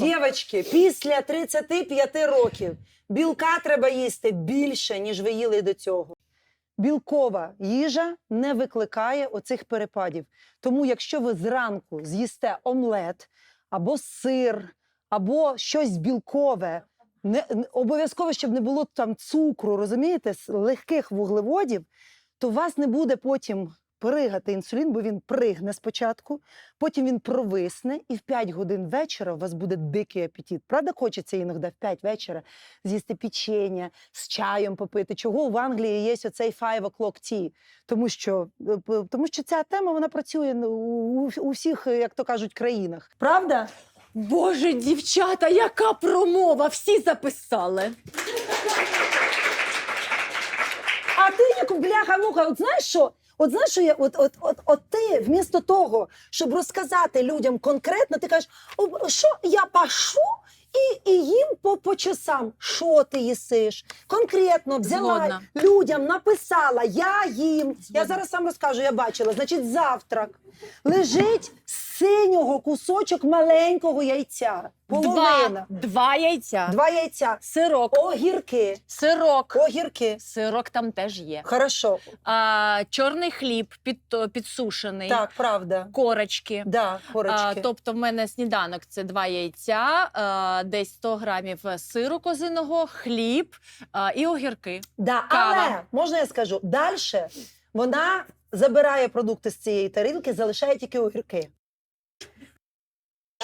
Дівчатки, після 35 років білка треба їсти більше, ніж ви їли до цього. Білкова їжа не викликає оцих перепадів. Тому, якщо ви зранку з'їсте омлет або сир, або щось білкове, не, обов'язково, щоб не було там цукру, розумієте, легких вуглеводів, то у вас не буде потім пригати інсулін, бо він пригне спочатку, потім він провисне, і в 5 годин вечора у вас буде дикий апетит. Правда, хочеться іноді в 5 вечора з'їсти печення, з чаєм попити. Чого в Англії є оцей 5 o'clock tea? Тому що, е, тому що ця тема вона працює у, у, всіх, е, як то кажуть, країнах. Правда? Боже, дівчата, яка промова! Всі записали. А ти як бляха муха, от знаєш що? От знаєш, що я, от, от, от, от ти вмісто того, щоб розказати людям конкретно, ти кажеш, що я пашу і, і їм по, по часам. Що ти їсиш? Конкретно взяла Згодна. людям, написала, я їм. Я зараз сам розкажу, я бачила. Значить, завтрак лежить синього кусочок маленького яйця. Половина. Два, два яйця, Два яйця. сирок, Огірки. сирок. Огірки. Сирок там теж є. Хорошо. А, чорний хліб під, підсушений, Так, правда. корочки. Да, корочки. А, тобто в мене сніданок це два яйця, а, десь 100 грамів сиру козиного, хліб а, і огірки. да, кава. але можна я скажу, далі вона забирає продукти з цієї тарілки, залишає тільки огірки.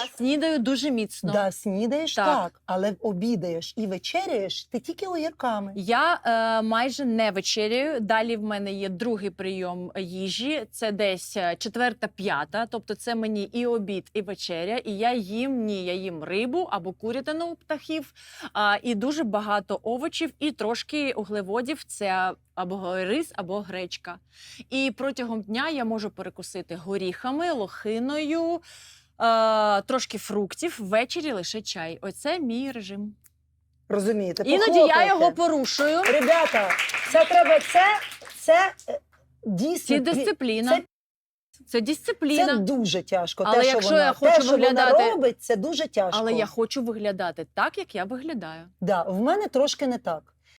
Снідаю дуже міцно. Да, снідаєш Так. так. але обідаєш і вечеряєш ти тільки огірками. Я е, майже не вечеряю. Далі в мене є другий прийом їжі. Це десь е, четверта, п'ята. Тобто, це мені і обід, і вечеря. І я їм ні, я їм рибу або курятину у птахів, а, і дуже багато овочів, і трошки углеводів. Це або рис, або гречка. І протягом дня я можу перекусити горіхами, лохиною. Е, Трошки фруктів, ввечері лише чай. Оце мій режим. Розумієте? Іноді я Похлопайте. його порушую. Ребята, це треба, це, це е, дійсно Це пі- дисципліна. це- Це, дисципліна. Це дуже тяжко. Але те, що якщо вона, я хочу те, що виглядати- вона робить, це дуже тяжко. Але я хочу виглядати так, як я виглядаю. да, в мене трошки не так.